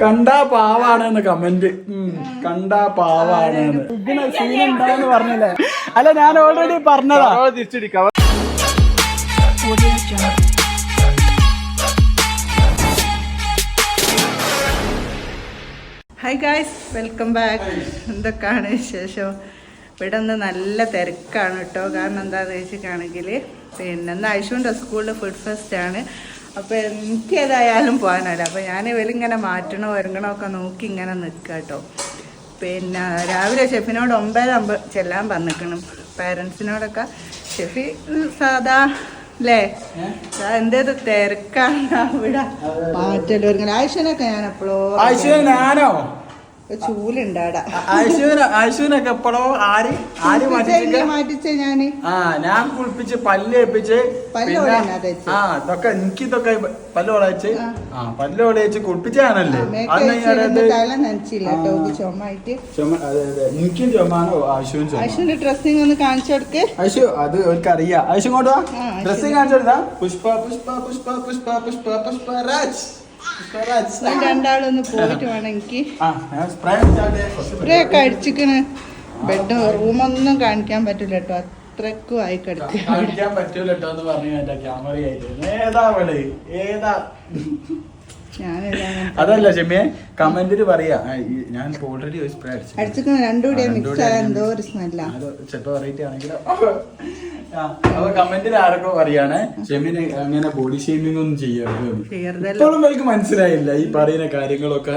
കണ്ടാ പാവാണെന്ന് കമന്റ് കണ്ടാ പാവാണ് ഇതിന് സീൻ പറഞ്ഞില്ലേ? അല്ല ഞാൻ ഓൾറെഡി പറഞ്ഞതാ. തിരിച്ചിടിക്കാം ഹായ് ഗായ്സ് വെൽക്കം ബാക്ക് എന്തൊക്കെയാണ് വിശേഷം? ഇവിടെ നിന്ന് നല്ല തിരക്കാണ് കേട്ടോ. കാരണം എന്താണെന്ന് വെച്ചിട്ടാണെങ്കിൽ പിന്നെ ഇന്ന് ഐശുവിന്റെ സ്കൂളിൽ ഫുഡ് ഫെസ്റ്റ് ആണ് അപ്പോൾ എനിക്ക് ഏതായാലും പോകാനല്ല അപ്പോൾ ഞാൻ ഇവരിങ്ങനെ മാറ്റണോ ഒരുങ്ങണോ ഒക്കെ നോക്കി ഇങ്ങനെ നിൽക്കുക കേട്ടോ. പിന്നെ രാവിലെ ഷെഫിനോട് ഒമ്പതാകുമ്പോൾ ചെല്ലാൻ പറഞ്ഞിരിക്കണം. പേരൻസിനോടൊക്കെ ഷെഫി സാധാ അല്ലേ എന്തേത് തിരക്കാണ് ഇവിടെ മാറ്റല്ലോ ഒരുങ്ങണം ആയിഷനൊക്കെ ഞാൻ എപ്പോഴോ ഞാനോ? ചൂലുണ്ടാടാ. ആശുവിന് ആശുവിനൊക്കെ എപ്പോഴോ ആര് ആര് മാറ്റിച്ച? ഞാൻ? ആ ഞാൻ കുളിപ്പിച്ച് പല്ല് ഏൽപ്പിച്ച്? ആ ഇതൊക്കെ എനിക്ക് ഇതൊക്കെ പല്ല് ഓളയച്ച് ആ. പല്ല് ഓളയച്ച് കുളിപ്പിച്ചാണല്ലേ? എനിക്കും ചുമാണോ ആശുവും ആശുവിന്റെ ഡ്രസ്സിങ് ഒന്ന് കാണിച്ചു കൊടുക്ക്. ആശു അത് അവർക്ക് അറിയാം ആശു ഇങ്ങോട്ട് വാ. ഡ്രസ്സിങ് കാണിച്ചെടുത്താ പുഷ്പ പുഷ്പ പുഷ്പ പുഷ്പ പുഷ്പ പുഷ്പ രാജ് പുഷ്പ രാജ്. നിങ്ങൾ രണ്ടാളൊന്ന് പോയിട്ട് വേണം എനിക്ക്. സ്പ്രേ ഒക്കെ അടിച്ചിക്കണ്. ബെഡ് റൂമൊന്നും കാണിക്കാൻ പറ്റില്ല കേട്ടോ. അത്രക്കും ആയി കിടക്കുക കാണിക്കാൻ പറ്റൂല കേട്ടോ എന്ന് പറഞ്ഞു എന്റെ ക്യാമറ ഏതാ അവൾ? ഏതാ? അതല്ല ഷെമിയെ കമന്റിൽ പറയാ. ഞാൻ ഓൾറെഡി ഒരു സ്പ്രേ അടിച്ചു അടിച്ചിക്കണ. രണ്ടുകൂടി മിക്സ് ആയ എന്തോ ഒരു സ്മെല്ലാ ചിലപ്പോ വെറൈറ്റി ആണെങ്കിലോ. അപ്പൊ കമന്റിൽ ആരൊക്കെ പറയാണ് ഷെമിന് അങ്ങനെ ബോഡി ഷേമിംഗ് ഒന്നും ചെയ്യരുത് ഇപ്പോഴും എനിക്ക് മനസ്സിലായില്ല ഈ പറയുന്ന കാര്യങ്ങളൊക്കെ?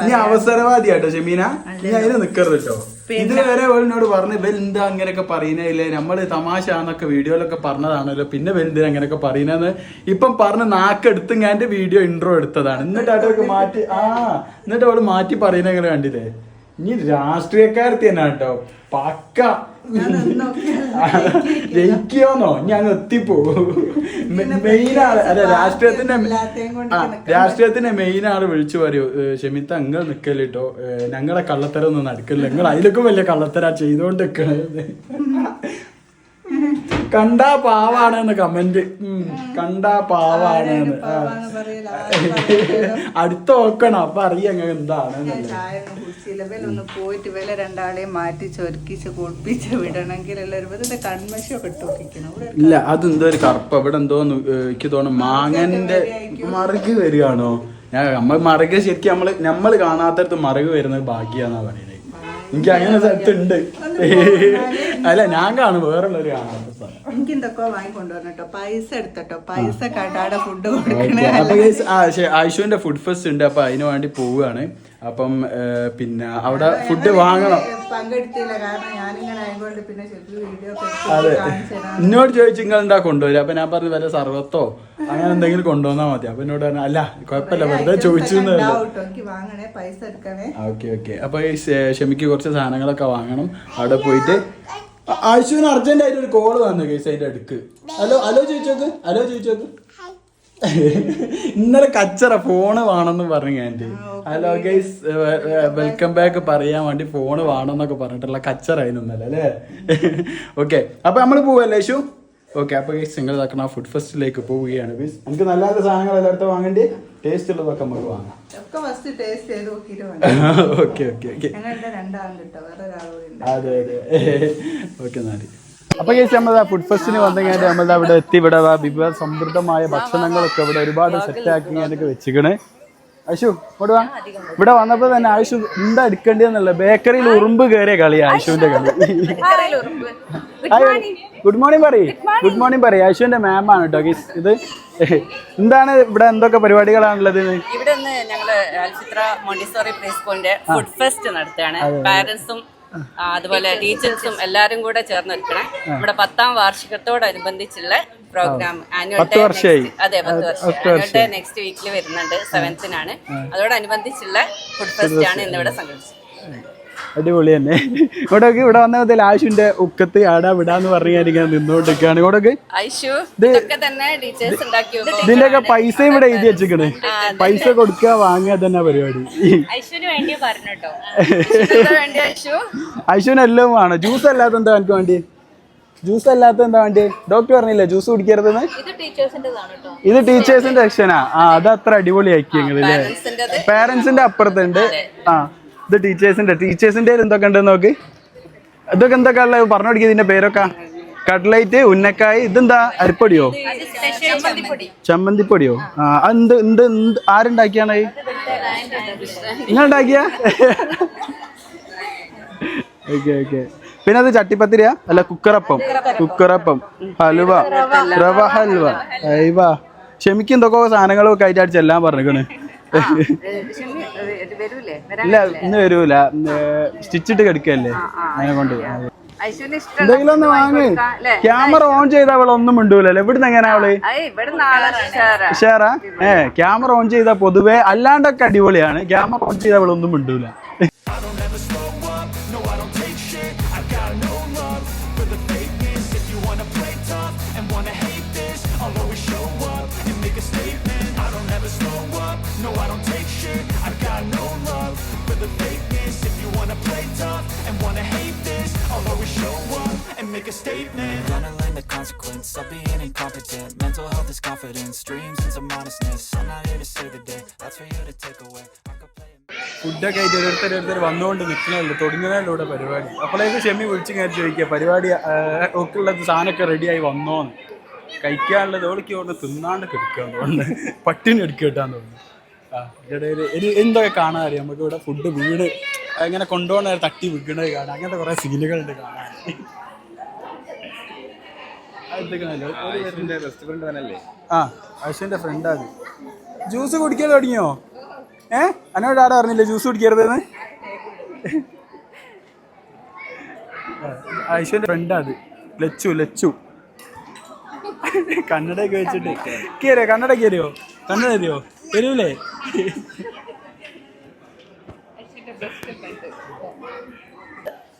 നീ അവസരവാദിയാട്ടോ ഷെമീന. നീ അതിന് നിക്കരുത് കേട്ടോ ഇതുവരെ എന്നോട് പറഞ്ഞു ഇവൻ എന്താ അങ്ങനെയൊക്കെ പറയുന്നില്ലേ നമ്മൾ തമാശ എന്നൊക്കെ വീഡിയോയിലൊക്കെ പറഞ്ഞതാണല്ലോ പിന്നെ ഇവൻ എന്തിനാ അങ്ങനെയൊക്കെ പറയുന്നതെന്ന് ഇപ്പം പറഞ്ഞ് നാക്കെടുത്ത് ഞാൻ വീഡിയോ ഇൻട്രോ എടുത്തതാണ്. എന്നിട്ട് അവർക്ക് മാറ്റി ആ എന്നിട്ട് അവൾ മാറ്റി പറയുന്ന കണ്ടില്ലേ? ഇനി രാഷ്ട്രീയക്കാരത്തി തന്നെ കേട്ടോ. പക്ക. ജയിക്കോന്നോ ഇനി അങ്ങ് എത്തിപ്പോ മെയിൻ ആൾ അല്ല രാഷ്ട്രീയത്തിന്റെ. രാഷ്ട്രീയത്തിന്റെ മെയിൻ ആൾ വിളിച്ചു പറയൂ. ഷമിത്ത അങ്ങ് നിക്കല്ലോ ഞങ്ങളെ കള്ളത്തരം ഒന്നും നടക്കില്ല നിങ്ങൾ അതിലൊക്കെ വലിയ കള്ളത്തര ചെയ്തോണ്ട് നിക്കണത് കണ്ടാ പാവാണെന്ന് കമന്റ് കണ്ടാ പാവാണ് എന്ന്. അടുത്ത നോക്കണം. അപ്പൊ അറിയാം അങ്ങ് ഒന്നും പോയിട്ട് വില രണ്ടാളെയും മാറ്റി ചൊരുക്കിച്ച് കുളിപ്പിച്ച് വിടണമെങ്കിൽ ഇട്ട് നോക്കിക്കണം. ഇല്ല അതെന്തോ ഒരു കറുപ്പ്. ഇവിടെ എന്തോ എനിക്ക് തോന്നുന്നു മാങ്ങന്റെ മറുക് വരികയാണോ? ഞാൻ നമ്മൾ മറുക് ശരിക്കും നമ്മൾ നമ്മൾ കാണാത്തടത്ത് മറുക് വരുന്നത് ഭാഗ്യാന്നാ പറയുന്നത് എനിക്ക് അങ്ങനെ സ്ഥലത്തുണ്ട് അല്ല ഞാൻ കാണും. വേറുള്ളൊരു കാണാത്ത എനിക്ക് എന്തൊക്കെ വാങ്ങിക്കൊണ്ടുവരണം പൈസ എടുത്തോ പൈസ കടാടെ ഫുഡ് കൊടുക്കണേ. ആയിഷുവിന്റെ ഫുഡ് ഫെസ്റ്റ് ഉണ്ട്. അപ്പൊ അതിനു വേണ്ടി പോവുകയാണ്. അപ്പം പിന്നെ അവിടെ ഫുഡ് വാങ്ങണം. അതെ. എന്നോട് ചോദിച്ചു നിങ്ങൾ എന്താ കൊണ്ടുവരിക അപ്പൊ ഞാൻ പറഞ്ഞു വല്ല സർവത്തോ? അങ്ങനെ എന്തെങ്കിലും കൊണ്ടുവന്നാ മതി. അപ്പൊ എന്നോട് പറഞ്ഞു അല്ല കുഴപ്പമില്ല. വെറുതെ ചോദിച്ചു എന്നേ ഉള്ളൂ." ഉണ്ടാവും ട്ടോ. എനിക്ക് വാങ്ങണേ പൈസ എടുക്കണേ. Okay okay. അപ്പൊ ഈ ഷെ- കുറച്ച് സാധനങ്ങളൊക്കെ വാങ്ങണം. അവിടെ പോയിട്ട് ആഴ്ചവിന് അർജന്റായിട്ട് അർജന്റ് ആയിട്ട് ഒരു കോൾ വന്നു കേസ് അതിന്റെ അടുക്ക്. ഹലോ ഹലോ ചോദിച്ചോക്ക് ഹലോ ചോദിച്ചോക്ക്. ഇന്നലെ കച്ചറ ഫോണ് വേണമെന്ന് പറഞ്ഞു ഞാൻ ഹലോ ഗൈസ് വെൽക്കം ബാക്ക് പറയാൻ വേണ്ടി ഫോണ് വേണമെന്നൊക്കെ പറഞ്ഞിട്ടുള്ള കച്ചറ ഇന്നലെ അല്ലേ? ഓക്കെ അപ്പൊ നമ്മൾ പോവല്ലേ ഷു ഓക്കെ അപ്പൊ ഗൈസ് നിങ്ങൾ ഇതാക്കണം ഫുഡ് ഫെസ്റ്റിലേക്ക് പോവുകയാണ് ഗൈസ്. നമുക്ക് നല്ല നല്ല സാധനങ്ങൾ എല്ലായിടത്തും വാങ്ങേണ്ടി ടേസ്റ്റ് ഉള്ളതൊക്കെ നമുക്ക് വാങ്ങാം. Okay okay okay. അതെ അതെ. ഓക്കെ എന്നാൽ അപ്പൊ ചേച്ചി നമ്മൾ ഫുഡ് ഫെസ്റ്റിന് വന്നു കഴിഞ്ഞാൽ നമ്മൾ അവിടെ എത്തി. ഇവിടെ വിഭവ സമൃദ്ധമായ ഭക്ഷണങ്ങളൊക്കെ ഇവിടെ ഒരുപാട് സെറ്റ് ആക്കി ഞാനൊക്കെ വെച്ചിക്കണേ. ആശു കൊടുവാ വാ. ഇവിടെ വന്നപ്പോ തന്നെ ആയുഷു എന്താ എടുക്കേണ്ടതെന്നല്ല ബേക്കറിയിൽ ഉറുമ്പ് കയറിയ കളി ആയുഷുവിന്റെ കളി. ഗുഡ് മോർണിംഗ് പറയ്. ഗുഡ് മോർണിംഗ് പറയ്. ആയുഷുവിന്റെ മാം ആണ് കേട്ടോ ഗീസ് ഇത് എന്താണ് ഇവിടെ എന്തൊക്കെ പരിപാടികളാണുള്ളത് ഇവിടെ ഞങ്ങൾ മോണ്ടിസോറി പ്രീ സ്കൂളിന്റെ ഫുഡ് ഫെസ്റ്റ് നടത്തുകയാണ്. പാരന്റ്സും അതുപോലെ ടീച്ചേഴ്സും എല്ലാരും കൂടെ ചേർന്ന് ഒരുക്കണേ ഇവിടെ പത്താം വാർഷികത്തോടനുബന്ധിച്ചുള്ള പ്രോഗ്രാം ആനുവൽ ഡേ. അതെ പത്ത് വർഷം ആനുവൽ ഡേ നെക്സ്റ്റ് വീക്കിൽ വരുന്നുണ്ട് സെവൻത്തിനാണ് അതോടനുബന്ധിച്ചുള്ള ഫുഡ് ഫെസ്റ്റ് ആണ് ഇന്നിവിടെ സംഘടിപ്പിച്ചത്. അടിപൊളി തന്നെ. ഇവിടൊക്കെ ഇവിടെ വന്ന മുതൽ ആശുവിന്റെ ഉക്കത്ത് ആടാ വിടാന്ന് പറഞ്ഞാൽ നിന്നോണ്ടിരിക്കാണ് നിന്നോണ്ടിരിക്കുകയാണ്. ഇവിടൊക്കെ ഐഷു ഇതൊക്കെ തന്നെ ടീച്ചേഴ്സ് ഉണ്ടാക്കി വെക്കും. പൈസ ഇവിടെ എഴുതി വെച്ചിക്കണ് പൈസ കൊടുക്കുക വാങ്ങുക തന്നെ പരിപാടി. ഐശുവിന് എല്ലാം വേണം. ജ്യൂസ് അല്ലാത്ത എന്താ എനിക്ക് വേണ്ടി? ജ്യൂസ് അല്ലാത്ത എന്താ വേണ്ടി? ഡോക്ടർ പറഞ്ഞില്ല ജ്യൂസ് കുടിക്കരുതെന്ന്? ഇത് ടീച്ചേഴ്സിന്റെ സെക്ഷനാ ആ അത് അത്ര അടിപൊളിയാക്കി പേരൻസിന്റെ അപ്പുറത്തുണ്ട്. ആ. ഇത് ടീച്ചേഴ്സിന്റെ ടീച്ചേഴ്സിന്റെ എന്തൊക്കെ ഉണ്ട് നോക്ക്. ഇതൊക്കെ എന്തൊക്കെ ഉള്ളത്? പറഞ്ഞു ഇതിന്റെ പേരൊക്കെ. കട്ട്ലൈറ്റ് ഉന്നക്കായ് ഇതെന്താ? അരിപ്പൊടിയോ? ചമ്മന്തിപ്പൊടിയോ? ആ എന്ത് എന്ത് എന്ത് ആരുണ്ടാക്കിയാണ്? നിങ്ങൾ ഉണ്ടാക്കിയ ഓക്കെ ഓക്കെ. പിന്നെ അത് ചട്ടിപ്പത്തിരിയാ? അല്ല കുക്കറപ്പം. കുക്കറപ്പം. ഹലുവ റവ ഹൽവ. അയ്വാ ക്ഷമിക്കും എന്തൊക്കെ സാധനങ്ങളൊക്കെ ആയിട്ട് ചെല്ലാൻ പറഞ്ഞിക്കണ് ഇല്ല ഇന്ന് വരൂല. സ്റ്റിച്ചിട്ട് കിടക്കല്ലേ? അതിനെ കൊണ്ട്. എന്തെങ്കിലും ഒന്ന് വാങ്ങ് ക്യാമറ ഓൺ ചെയ്ത അവൾ ഒന്നും മിണ്ടൂലല്ലേ? ഇവിടുന്ന് എങ്ങനെയാ അവൾ? ഷെയറാ ഏ ക്യാമറ ഓൺ ചെയ്താൽ പൊതുവെ അല്ലാണ്ടൊക്കെ അടിപൊളിയാണ്. ക്യാമറ ഓൺ ചെയ്താൽ അവൾ ഒന്നും മിണ്ടൂല. Gonna learn the consequence of being incompetent. Mental health is confidence, dreams into modestness. I'm not here to save the day, that's for you to take away. ഫുഡൊക്കെ ആയിട്ട് ഓരോരുത്തർ ഓരോരുത്തർ വന്നുകൊണ്ട് നിൽക്കണല്ലോ തുടങ്ങുന്നതിലൂടെ പരിപാടി. അപ്പോഴേക്ക് ഷെമ്മി വിളിച്ച് കയറി ചോദിക്കുക പരിപാടി ഒക്കെ ഉള്ളത് സാധനമൊക്കെ റെഡിയായി വന്നോന്ന്? കഴിക്കാനുള്ളത് ഓടിക്ക് കൊണ്ട് തിന്നാണ്ട് കിടക്കാന്ന് തോന്നുന്നു. പട്ടിണി എടുക്കുക കിട്ടാന്ന് തോന്നുന്നു. ആ ഇടയിൽ ഇനി എന്തൊക്കെ കാണാൻ അറിയാം? നമുക്ക് ഇവിടെ ഫുഡ് വീട് ഇങ്ങനെ കൊണ്ടുപോകുന്ന തട്ടി വിൽക്കണത് കാണാം. അങ്ങനത്തെ കുറേ സീനുകളുണ്ട് കാണാൻ. ആ അശ്വിന്റെ ഫ്രണ്ടാ അത് ജ്യൂസ് കുടിക്കാൻ തുടങ്ങിയോ? ഏ? അനോട് ആടെ പറഞ്ഞില്ലേ ജ്യൂസ് കുടിക്കരുതെന്ന്? ഐശ്വര്യ ഫ്രണ്ടാ അത് ലച്ചു ലച്ചു. കന്നടയൊക്കെ വെച്ചിട്ട്. കയറിയോ കന്നഡ കയറിയോ? കന്നഡ കയറിയോ? തരൂലേ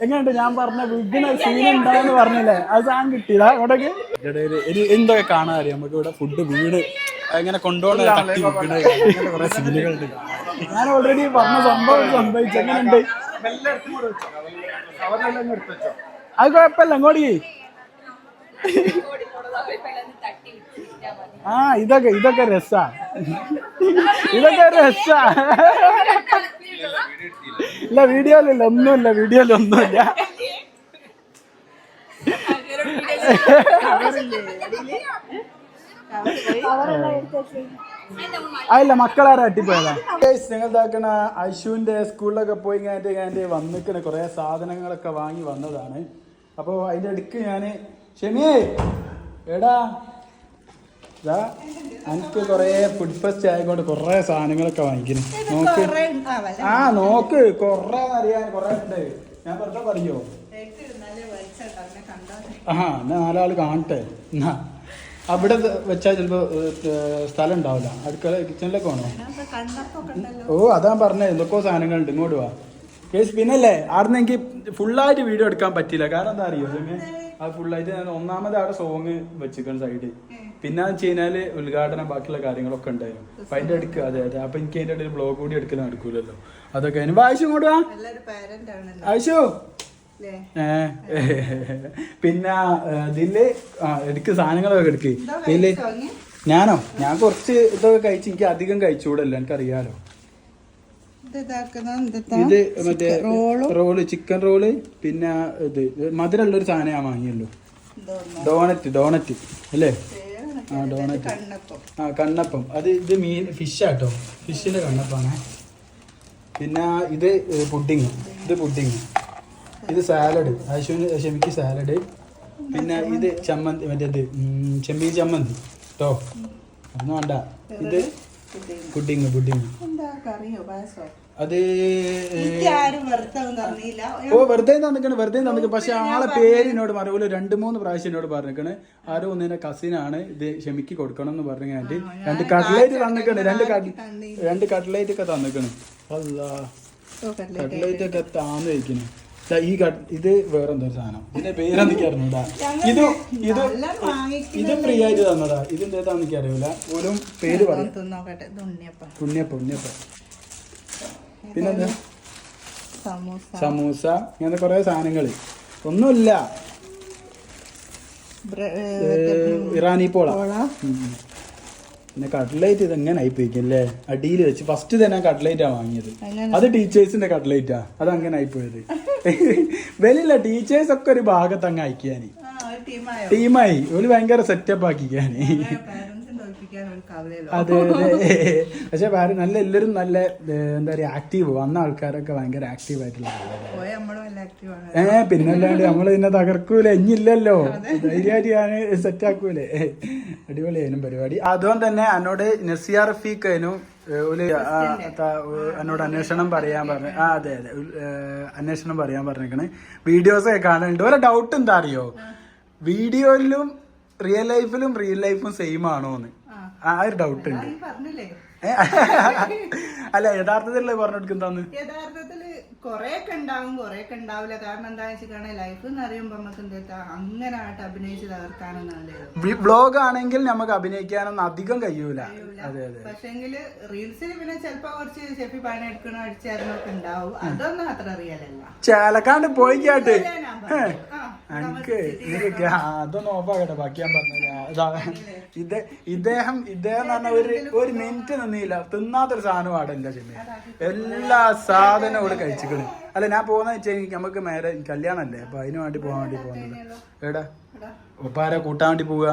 എങ്ങനെയുണ്ട്? ഞാൻ പറഞ്ഞ വിഘ്ന സീൻ ഉണ്ടായെന്ന് പറഞ്ഞില്ലേ? അത് സാധനം കിട്ടിയതാ. അവിടെ ഇടയിൽ എന്തൊക്കെ കാണാൻ അറിയാം? നമുക്ക് ഇവിടെ ഫുഡ് വീട് എങ്ങനെ കൊണ്ടുപോകണ തട്ടി. അങ്ങനത്തെ കുറെ സീനുകളുണ്ട്. ഞാൻ ഓൾറെഡി പറഞ്ഞ സംഭവം സംഭവിച്ചു. എങ്ങനെയുണ്ട്? അത് കുഴപ്പമില്ല അങ്ങോട്ട്. ആ ഇതൊക്കെ ഇതൊക്കെ രസാ. ഇതൊക്കെ രസാ. ഇല്ല വീഡിയോയിലില്ല ഒന്നുമില്ല വീഡിയോയിൽ ഒന്നുമില്ല അല്ല മക്കളാരെ അട്ടിപ്പോയതാ. നിങ്ങൾ ഇതാക്കണ അശുവിന്റെ സ്കൂളിലൊക്കെ പോയി കഴിഞ്ഞിട്ട് ഞാൻ വന്നിക്കണ. കുറെ സാധനങ്ങളൊക്കെ വാങ്ങി വന്നതാണ്. അപ്പോൾ അതിന്റെ അടുക്ക് ഞാൻ ഷെമിയേ എടാ ഇതാ എനിക്ക് കുറേ ഫുഡ് ഫെസ്റ്റ് ആയിക്കൊണ്ട് കുറേ സാധനങ്ങളൊക്കെ വാങ്ങിക്കുന്നു. നോക്ക്. ആ നോക്ക്. കുറേ അറിയാൻ കുറേ ഉണ്ട്. ഞാൻ വെറുതെ പറയോ? ആ എന്നാ നാലാൾ കാണട്ടെ. എന്നാ അവിടെ വെച്ചാൽ ചിലപ്പോ സ്ഥലം ഉണ്ടാവില്ല. അടുക്കള കിച്ചണിലൊക്കെ വേണോ ഓ അതാ പറഞ്ഞേ. എന്തൊക്കെയോ സാധനങ്ങളുണ്ട്. ഇങ്ങോട്ട് വാ. കേസ് പിന്നല്ലേ അവിടുന്ന് എനിക്ക് ഫുള്ളായിട്ട് വീഡിയോ എടുക്കാൻ പറ്റില്ല കാരണം എന്താ അറിയോ ആ ഫുള്ളായിട്ട് ഞാൻ ഒന്നാമത് അവിടെ സോങ് വെച്ചിരിക്കണ സൈഡിൽ പിന്നെ വെച്ച് കഴിഞ്ഞാൽ ഉദ്ഘാടനം ബാക്കിയുള്ള കാര്യങ്ങളൊക്കെ ഉണ്ടായിരുന്നു. അപ്പൊ അതിന്റെ അടുക്ക് അതെ അതെ. അപ്പൊ എനിക്ക് അതിന്റെ ഇടയിൽ ബ്ലോഗ് കൂടി എടുക്കൽ നടക്കൂലല്ലോ. അതൊക്കെ അതിന് ആവശ്യം ഇങ്ങോട്ട് വാ. പിന്നെ ഇതിൽ എടുക്ക് സാധനങ്ങളൊക്കെ എടുക്ക്. ഇതിൽ ഞാനോ? ഞാൻ കുറച്ച് ഇതൊക്കെ കഴിച്ച് എനിക്ക് അധികം കഴിച്ചുകൂടല്ലോ എനിക്കറിയാലോ. ഇത് മറ്റേ റോൾ. ചിക്കൻ റോൾ പിന്നെ ഇത് മധുരമുള്ള ഒരു സാധനം ഞാൻ വാങ്ങിയല്ലോ ഡോണറ്റ് ഡോണറ്റ് അല്ലേ? ആ ഡോണറ്റ് ആ കണ്ണപ്പം. അത് ഇത് മീൻ ഫിഷാട്ടോ ഫിഷിന്റെ കണ്ണപ്പാണ്. പിന്നെ ഇത് പുഡിങ് ഇത് പുഡിങ് ഇത് സാലഡ് ആശുവിന് ക്ഷമിക്ക് സാലഡ് പിന്നെ ഇത് ചമ്മന്തി മറ്റേത് ചെമ്മീൻ ചമ്മന്തി കേട്ടോ ഒന്നും വേണ്ട. ഇത് പുഡിങ് പുഡിങ് എന്താ കറിയോ? പായസോ? അത് ഓ വെറുതെ തന്നിക്കണ് വെറുതെ തന്നിക്കണ് പക്ഷെ ആളെ പേര് എന്നോട് മറുപടി രണ്ട് മൂന്ന് പ്രാവശ്യം എന്നോട് പറഞ്ഞിരിക്കണ്. ആരോ ഒന്നിന്റെ കസിനാണ് ഇത് ക്ഷമിക്ക് കൊടുക്കണം എന്ന് പറഞ്ഞു രണ്ട് കട്ട്ലേറ്റ് തന്നിക്കണ് രണ്ട് രണ്ട് കട്ട്ലേറ്റ് ഒക്കെ തന്നിക്കണ് അല്ല കട്ട്ലേറ്റ് ഒക്കെ താന്ന് ദാ ഈ ഇത് വേറെന്തോ സാധനം? ഇതിന്റെ പേരെന്തൊക്കെ അറിഞ്ഞൂടാ. ഇത് ഇത് ഇത് ഫ്രീ ആയിട്ട് തന്നതാ. ഇതിന്റെ ഏതാന്ന് എനിക്ക് ഓരോ പേര് പറയും. പുണ്യപ്പ ഉണ്ണിയപ്പം പിന്നെന്താ സമൂസ. ഇങ്ങനെ കുറേ സാധനങ്ങൾ ഒന്നുമില്ല. ഇറാനി പോള. പിന്നെ കട്ട്ലൈറ്റ് ഇത് എങ്ങനെ ആയിപ്പോയിക്കും അല്ലേ അടിയിൽ വെച്ച് ഫസ്റ്റ് തന്നെ കട്ട്ലൈറ്റാ വാങ്ങിയത്. അത് ടീച്ചേഴ്സിന്റെ കട്ട്ലൈറ്റാ. അത് അങ്ങനെ ആയിപ്പോയത്. വലിയ ടീച്ചേഴ്സ് ഒക്കെ ഒരു ഭാഗത്ത് അങ്ങ് അയക്കാന് ടീമായി? ഒരു ഭയങ്കര സെറ്റപ്പ് ആക്കിക്കാന് അതെ അതെ. പക്ഷെ വേറെ നല്ല എല്ലാവരും നല്ല എന്താ പറയാ ആക്റ്റീവ് വന്ന ആൾക്കാരൊക്കെ ഭയങ്കര ആക്റ്റീവ് ആയിട്ടുള്ള ഏ പിന്നല്ലാണ്ട് നമ്മൾ ഇതിനെ തകർക്കൂലേ ഇനിയില്ലല്ലോ ധൈര്യമായിട്ട് ഞാൻ സെറ്റ് ആക്കൂലേ. അടിപൊളിയായിരുന്നു പരിപാടി. അതുകൊണ്ട് തന്നെ എന്നോട് നസിയാർ റഫീഖനും ഒരു എന്നോട് അന്വേഷണം പറയാൻ പറഞ്ഞു ആ അതെ അതെ. അന്വേഷണം പറയാൻ പറഞ്ഞേക്കണ്. വീഡിയോസ് ഒക്കെ കാണുന്നുണ്ട് ഓരോ ഡൗട്ട് എന്താ അറിയോ? വീഡിയോയിലും റിയൽ ലൈഫിലും റിയൽ ലൈഫും സെയിം ആണോന്ന്. ആ ഒരു ഡൗട്ട് ഉണ്ട്. അല്ല യഥാർത്ഥത്തിൽ പറഞ്ഞു കൊടുക്കുന്നതാന്ന് യഥാർത്ഥത്തിൽ കൊറേയൊക്കെ ഉണ്ടാവും കൊറേയൊക്കെ ഉണ്ടാവില്ല. കാരണം എന്താണെന്ന് വെച്ചിട്ടാണ് ലൈഫ് എന്ന് അറിയുമ്പോ നമുക്ക് എന്താ അങ്ങനെ ആയിട്ട് അഭിനയിച്ച് തകർക്കാനൊന്നും വ്ലോഗ് ആണെങ്കിൽ നമുക്ക് അഭിനയിക്കാനൊന്നും അധികം കഴിയൂല. പക്ഷെങ്കിൽ റീൽസിൽ പിന്നെ ചിലപ്പോ കുറച്ച് ഷെഫി പണി എടുക്കണോ അടിച്ചായിരുന്നൊക്കെ ഉണ്ടാവും. അതൊന്നും അത്ര അറിയാലല്ല. ചേലക്കാണ്ട് എനിക്ക് എനിക്ക് ആ, അതൊന്നും ഓഫാകട്ടെ ബാക്കി ഞാൻ പറഞ്ഞില്ല ഇത് ഇദ്ദേഹം ഇദ്ദേഹം പറഞ്ഞ ഒരു ഒരു മിനിറ്റ് നിന്നില്ല. തിന്നാത്തൊരു സാധനം എന്റെ ചെമ്മി എല്ലാ സാധനവും ഇവിടെ കഴിച്ചിക്കണ് അല്ല ഞാൻ പോകുന്ന വെച്ചാൽ നമുക്ക് മേരെ കല്യാണല്ലേ? അപ്പൊ അതിന് വേണ്ടി പോകാൻ വേണ്ടി പോകുന്നത്. എടാ ഒപ്പാര കൂട്ടാൻ വേണ്ടി പോവുക.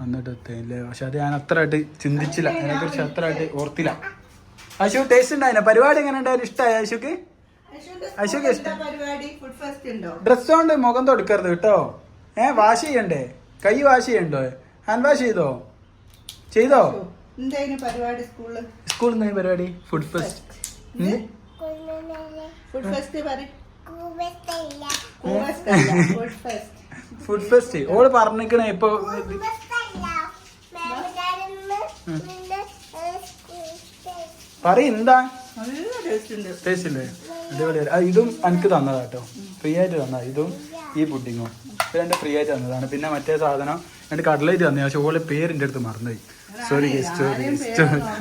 വന്നിട്ട് എത്തിയില്ലേ? പക്ഷെ അത് ഞാൻ അത്ര ആയിട്ട് ചിന്തിച്ചില്ല. അതിനെ കുറിച്ച് അത്ര ആയിട്ട് ഓർത്തില്ല. അശു ടേസ്റ്റ് ഉണ്ടായില്ല പരിപാടി എങ്ങനെ ഉണ്ടായാലും ഇഷ്ടമായ അശുക്ക്? അശുക്ക് ഡ്രസ് കൊണ്ട് മുഖം തൊടുക്കരുത് കേട്ടോ. ഏ വാഷ് ചെയ്യണ്ടേ? കൈ വാഷ് ചെയ്യണ്ടോ? ഹാൻഡ് വാഷ് ചെയ്തോ? ചെയ്തോ? സ്കൂളിൽ നിന്ന് പരിപാടി ഫുഡ് ഫെസ്റ്റ് ഫുഡ് ഫെസ്റ്റ് പറയും? Food fest food fest all പറഞ്ഞിക്കണേ ഇപ്പൊ പറ എന്താ? നല്ല ടേസ്റ്റ് ഇല്ലേ? അടിപൊളി. ഇതും എനിക്ക് തന്നതാ കേട്ടോ ഫ്രീ ആയിട്ട് തന്നതാ ഇതും ഈ പുഡിങ്ങും. ഇത് രണ്ട് ഫ്രീ ആയിട്ട് തന്നതാണ്. പിന്നെ മറ്റേ സാധനം രണ്ട് കടലേറ്റ് തന്നെ പക്ഷെ ഓളെ പേരിന്റെ അടുത്ത് മറന്നുപോയി. സോറി സോറി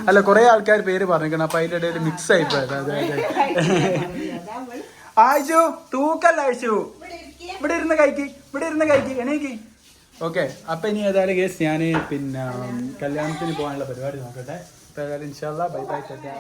അല്ല കുറെ ആൾക്കാർ പേര് പറഞ്ഞിരിക്കണം അപ്പൊ അതിന്റെ ഇടയിൽ മിക്സ് ആയി പോയത്. അതെ അതെ. ആയിച്ചു തൂക്കല്ല ആയിച്ചു ഇവിടെ ഇരുന്ന് കഴിക്ക്. ഇവിടെ ഇരുന്ന് കഴിക്ക്. എണീക്ക്. ഓക്കെ അപ്പൊ ഇനി ഏതായാലും കേസ് ഞാൻ പിന്നെ കല്യാണത്തിന് പോകാനുള്ള പരിപാടി നോക്കട്ടെ. ഇപ്പൊ ഏതായാലും ഇൻഷാല്ല ബൈ ബൈ ചേട്ടാ